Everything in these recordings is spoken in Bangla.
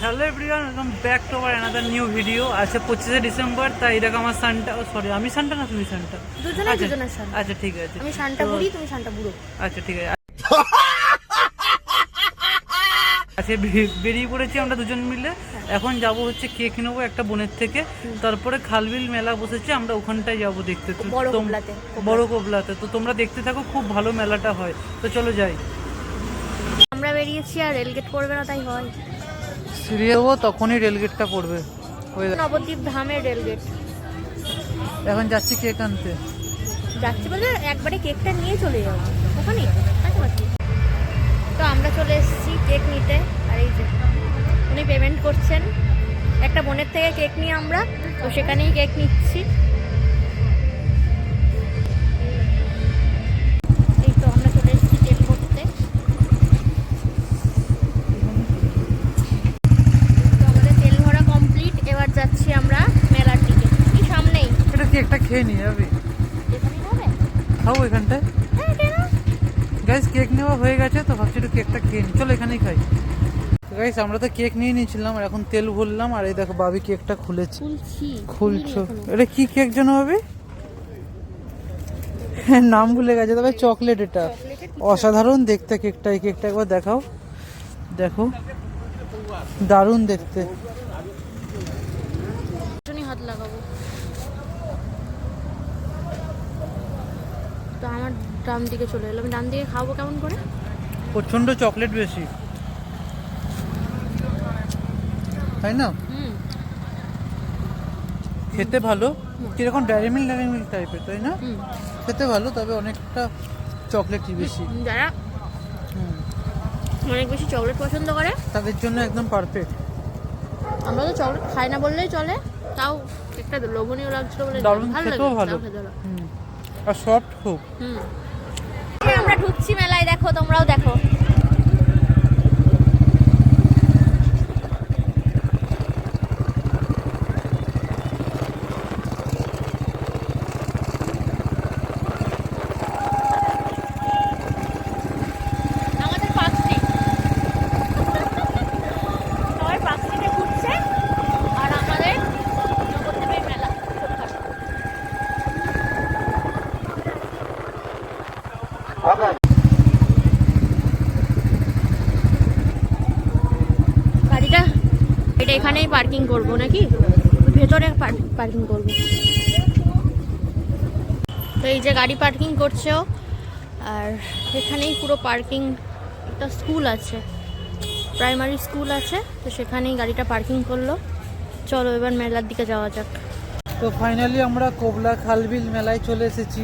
Hello everyone welcome back to our another new video আছে পঁচিশে ডিসেম্বর তাই দেখো আমার সানটা সরি আমি সানটা না তুমি সানটা দুজনে আচ্ছা আচ্ছা ঠিক আছে। আমি শানটা তো- বুড়ি তুমি শানটা বুড়ো। আচ্ছা ঠিক আছে। আজকে বেরিয়ে পড়েছি আমরা দুজন মিলে। এখন যাব হচ্ছে কেক নেব একটা বোনের থেকে। তারপরে খালবিল মেলা বসেছে আমরা ওখানটায় যাব দেখতে। বড় কোবলাতে, তো তোমরা দেখতে থাকো খুব ভালো মেলাটা হয়। তো চলো যাই। আমরা বেরিয়েছি আর রেলগেট পড়বে না তাই হয়। সিরিয়ে যাব তখনই রেলগেটটা পড়বে। নবদ্বীপ ধামের রেলগেট এখন যাচ্ছি কেক আনতে। যাচ্ছি বলে একবারে কেকটা নিয়ে চলে যাব। ওখানে তো আমরা চলে এসেছি কেক নিতে। আর এই যে উনি পেমেন্ট করছেন। একটা বোনের থেকে কেক নিয়ে আমরা তো সেখানেই কেক নিচ্ছি। খেয়ে নিয়ে যাবি? খাব এখানটায়। গাইস কেক নেওয়া হয়ে গেছে তো ভাবছি একটু কেকটা খেয়ে নিই। চলো এখানেই খাই। গাইস আমরা তো কেক নিয়ে নিয়েছিলাম আর এখন তেল ভরলাম আর এই দেখো বাবি কেকটা খুলেছে। খুলছো। এটা কি কেক যেন হবে? হ্যাঁ, নাম ভুলে গেছে তবে চকলেট এটা। অসাধারণ দেখতে কেকটা এই কেকটা একবার দেখাও। দেখো। দারুণ দেখতে এখনই হাত লাগাবো তো আমার ডান দিকে চলে এলো। আমি ডান দিকে খাব কেমন করে? প্রচণ্ড চকলেট বেশি। তাই না? খেতে ভালো। কীরকম ড্যারি মিল্ক ড্যারি মিল্ক টাইপের তাই না? খেতে ভালো তবে অনেকটা চকলেটই বেশি। যারা অনেক বেশি চকলেট পছন্দ করে। তাদের জন্য একদম পারফেক্ট। আমরা তো চকলেট খাই না বললেই চলে। তাও একটা লোভনীয় লাগছিল বলে ভালো লাগে ভালো। আর সফট খুব। হুম। আমরা ঢুকছি মেলায় দেখো তোমরাও দেখো আমাদের পার্ক স্ট্রিট সবাই পার্ক স্ট্রিটে ঘুরছে আর আমাদের নবদ্বীপের মেলা ছোটখাটো। গাড়িটা এটা এখানেই পার্কিং করব নাকি? ভেতরে পার্কিং করব। তো এই যে গাড়ি পার্কিং করছে আর এখানেই পুরো পার্কিং একটা স্কুল আছে। প্রাইমারি স্কুল আছে তো সেখানেই গাড়িটা পার্কিং করল। চলো এবার মেলার দিকে যাওয়া যাক। তো ফাইনালি আমরা কোবলা খালবিল মেলায় চলে এসেছি।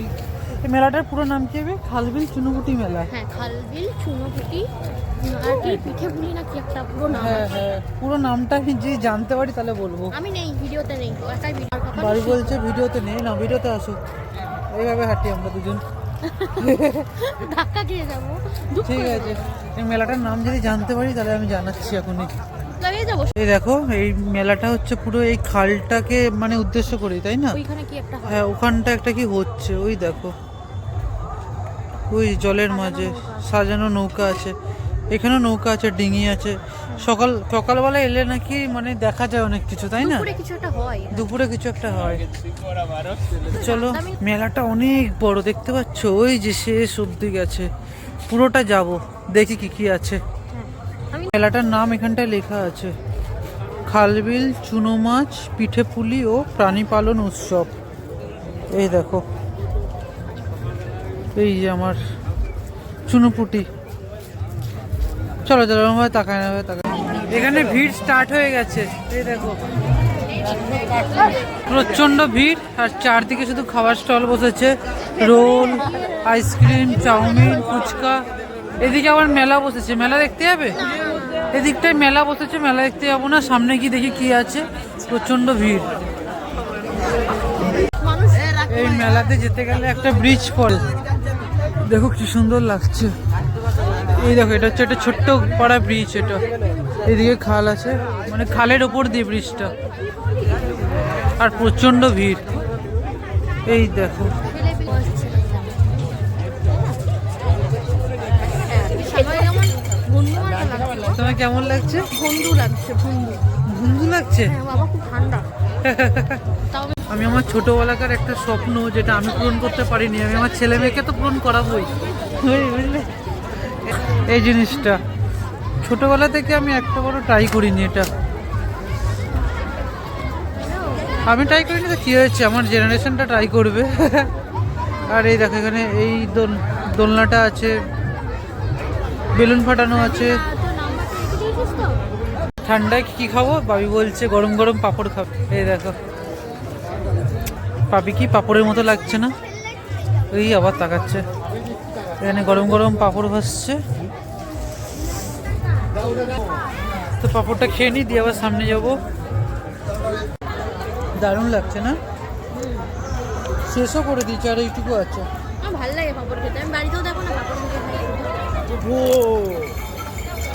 মেলাটার পুরো নাম কি হবে? খালবিল চুনুকুটি মেলা। হ্যাঁ খালবিল চুনোপুটি না কি একটা পুরো নাম হ্যাঁ হ্যাঁ পুরো নামটা আমি যদি জানতে পারি তাহলে বলব। আমি নেই ভিডিওতে নেই একাই ভিডিও বাড়ি বলছে ভিডিওতে নেই না ভিডিওতে আসুক এইভাবে হাঁটি আমরা দুজন। ধাক্কা খেয়ে যাব ঠিক আছে। এই মেলাটার নাম যদি জানতে পারি তাহলে আমি জানাচ্ছি এখনই। এই দেখো এই মেলাটা হচ্ছে পুরো এই খালটাকে মানে উদ্দেশ্য করেই তাই না? হ্যাঁ? ওখানটা একটা কি হচ্ছে ওই দেখো। ওই জলের মাঝে সাজানো নৌকা আছে। এখানেও নৌকা আছে ডিঙি আছে। সকাল সকালবেলা এলে নাকি মানে দেখা যায় অনেক কিছু তাই না? দুপুরে কিছু একটা হয়। চলো মেলাটা অনেক বড় দেখতে পাচ্ছ? ওই যে শেষ অব্দি গেছে। পুরোটা যাব দেখি কি কি আছে। হ্যাঁ মেলাটার নাম এখানটায় লেখা আছে। খালবিল চুনো মাছ পিঠে পুলি ও প্রাণী পালন উৎসব। এই দেখো। এই যে আমার চুনোপুটি চলো চলো ভাবে তাকায় না তাকায় এখানে ভিড় স্টার্ট হয়ে গেছে। এই দেখো। প্রচণ্ড ভিড়, আর চারদিকে শুধু খাবার স্টল বসেছে। Roll ice cream chowmein, fuchka. এদিকে আবার মেলা বসেছে। মেলা দেখতে যাবে? এদিকটায় মেলা বসেছে, মেলা দেখতে যাব না। সামনে গিয়ে দেখি কি আছে। প্রচণ্ড ভিড়। এই মেলাতে যেতে গেলে একটা ব্রিজ পড়ে দেখো কি সুন্দর লাগছে। এই দেখো এটা হচ্ছে একটা ছোট্ট পাড়া ব্রিজ এটা। এদিকে খাল আছে। মানে খালের ওপর দিয়ে ব্রিজটা আর প্রচণ্ড ভিড়। এই দেখো। তোমার কেমন লাগছে? বন্ধু লাগছে বন্ধু। বন্ধু লাগছে? হ্যাঁ বাবা খুব ঠান্ডা। আমি- আমি আমার ছোটবেলাকার একটা স্বপ্ন যেটা আমি পূরণ করতে পারিনি। আমি আমার ছেলে মেয়েকে তো পূরণ করাবোই। ওই বুঝলে? এই জিনিসটা। ছোটবেলা থেকে আমি একটা বড় ট্রাই করিনি এটা। আমি ট্রাই করিনি তো, কী হয়েছে? আমার জেনারেশনটা ট্রাই করবে। আর এই দেখো এখানে এই দোল, দোলনাটা আছে, বেলুন ফাটানো আছে। ঠান্ডায় কি খাব? বাবি বলছে গরম গরম পাপড় খাবে। এই দেখো। পাবি কি পাপড়ের মতো লাগছে না? এই আবার তাকাচ্ছে। এখানে গরম গরম পাপড় ভাসছে। তো পাপড়টা খেয়ে নি দিয়ে আবার সামনে যাব। দারুণ লাগছে না? শেষও করে দিয়েছে আর এইটুকু আছে। ভালো লাগে পাপড় খেতে। আমি বাড়িতেও দেখো না পাপড় ও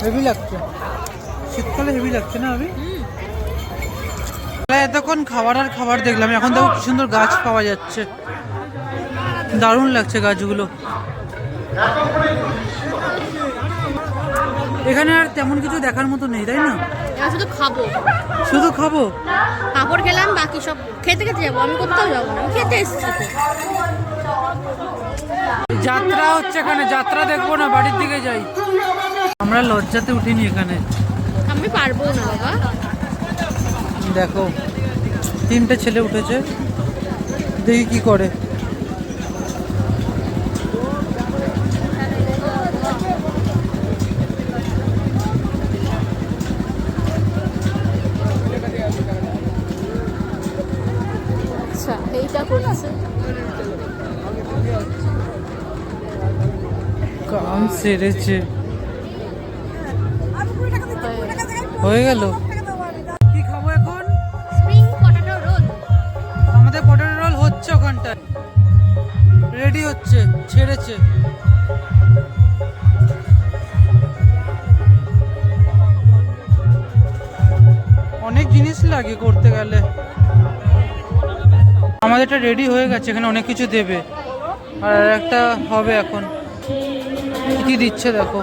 হেভি লাগছে। শীতকালে হেভি লাগছে না আমি এতক্ষণ খাবার আর খাবার দেখলাম এখন দেখো কি সুন্দর গাছ পাওয়া যাচ্ছে। দারুণ লাগছে গাছগুলো। এখানে আর তেমন কিছু দেখার মতো নেই তাই না? শুধু খাব। শুধু খাব? পাপড় খেলাম বাকি সব খেতে খেতে যাব। আমি কোথাও যাব না খেতে এসেছি। যাত্রা হচ্ছে এখানে যাত্রা দেখব না বাড়ির দিকে যাই। আমরা লজ্জাতে উঠিনি এখানে। আমি পারব না বাবা। দেখো তিনটে ছেলে উঠেছে। দেখি কি করে আচ্ছা এইটা করছে কাম সেরেছে হয়ে গেল। কি খাব এখন? স্প্রিং পটেটো রোল আমাদের পটেটো রোল হচ্ছে ওখানটায়। রেডি হচ্ছে ছেড়েছে। অনেক জিনিস লাগে করতে গেলে। আমাদেরটা রেডি হয়ে গেছে, এখানে অনেক কিছু দেবে। আর একটা হবে এখন। কী কি দিচ্ছে দেখো।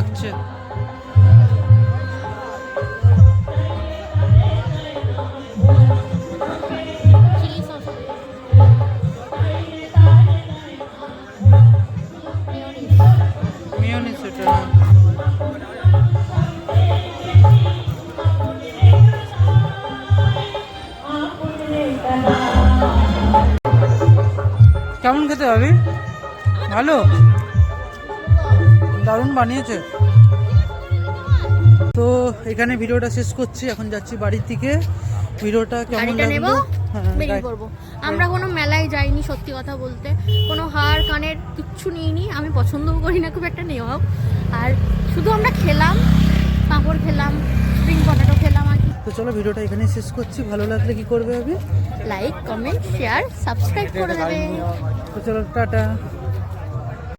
লাগছে কেমন খেতে হবে ভালো? দারুণ বানিয়েছে। তো এখানে ভিডিওটা শেষ করছি এখন যাচ্ছি বাড়ির দিকে। ভিডিওটা কেমন লাগল? হ্যাঁ, বেরিয়ে পড়ব। আমরা কোনো মেলায় যাইনি সত্যি কথা বলতে। কোনো হার কানের কিচ্ছু নিইনি। আমি পছন্দও করি না খুব একটা নেওয়াও। আর শুধু আমরা খেলাম পাঁপড় খেলাম স্প্রিং পটেটো খেলাম আর কি। তো চলো ভিডিওটা এখানে শেষ করছি। ভালো লাগলে কি করবে আমি লাইক কমেন্ট শেয়ার সাবস্ক্রাইব করে দেবে। তো চলো টাটা।